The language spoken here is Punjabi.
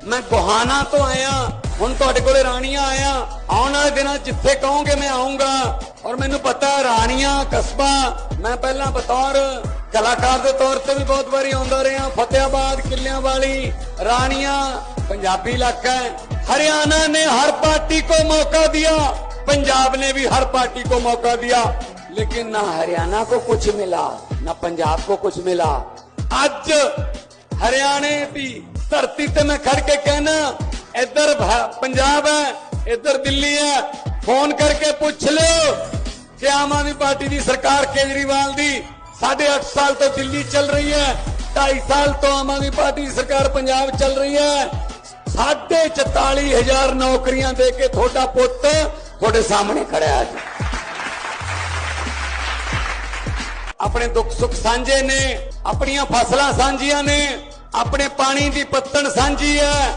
ਮੈਂ ਗੋਹਾਨਾ ਤੋਂ ਆਇਆ ਹੁਣ ਤੁਹਾਡੇ ਕੋਲੇ ਰਾਣੀਆਂ ਆਇਆ ਆਉਣ ਵਾਲੇ ਦਿਨਾਂ 'ਚ ਜਿੱਥੇ ਕਹੋਗੇ ਮੈਂ ਆਉਂਗਾ ਔਰ ਮੈਨੂੰ ਪਤਾ ਹੈ ਰਾਣੀਆਂ ਕਸਬਾ ਮੈਂ ਪਹਿਲਾਂ ਬਤੌਰ ਕਲਾਕਾਰ ਦੇ ਤੌਰ ਤੇ ਵੀ ਬਹੁਤ ਵਾਰੀ ਆਉਂਦਾ ਰਿਹਾ ਫਤਿਆਬਾਦ ਕਿੱਲਿਆਂ ਵਾਲੀ ਰਾਣੀਆਂ ਪੰਜਾਬੀ ਇਲਾਕਾ ਹੈ हरियाणा ने हर पार्टी को मौका दिया पंजाब ने भी हर पार्टी को मौका दिया लेकिन ना हरियाणा को कुछ मिला ना पंजाब को कुछ मिला ਅੱਜ ਹਰਿਆਣੇ ਦੀ ਧਰਤੀ ਤੇ ਮੈਂ ਖੜ ਕੇ ਕਹਿਣਾ, ਇੱਧਰ ਪੰਜਾਬ ਹੈ, ਇੱਧਰ ਦਿੱਲੀ ਹੈ। ਫੋਨ ਕਰਕੇ ਪੁੱਛ ਲਿਓ ਕਿ ਆਮ ਆਦਮੀ ਪਾਰਟੀ ਦੀ ਸਰਕਾਰ ਕੇਜਰੀਵਾਲ ਦੀ 8.5 ਸਾਲ ਤੋਂ ਦਿੱਲੀ ਚੱਲ ਰਹੀ ਹੈ 2.5 ਸਾਲ ਤੋਂ ਆਮ ਆਦਮੀ ਪਾਰਟੀ ਦੀ ਸਰਕਾਰ ਪੰਜਾਬ ਚੱਲ ਰਹੀ ਹੈ, ਸਾਢੇ 44000 ਨੌਕਰੀਆਂ ਦੇ ਕੇ ਤੁਹਾਡਾ ਪੁੱਤ ਤੁਹਾਡੇ ਸਾਹਮਣੇ ਖੜਿਆ ਹੈ। ਆਪਣੇ ਦੁੱਖ ਸੁੱਖ ਸਾਂਝੇ ਨੇ, ਆਪਣੀਆਂ ਫਸਲਾਂ ਸਾਂਝੀਆਂ ਨੇ ਆਪਣੇ ਪਾਣੀ ਦੀ ਪੱਤਣ ਸਾਂਝੀ ਹੈ।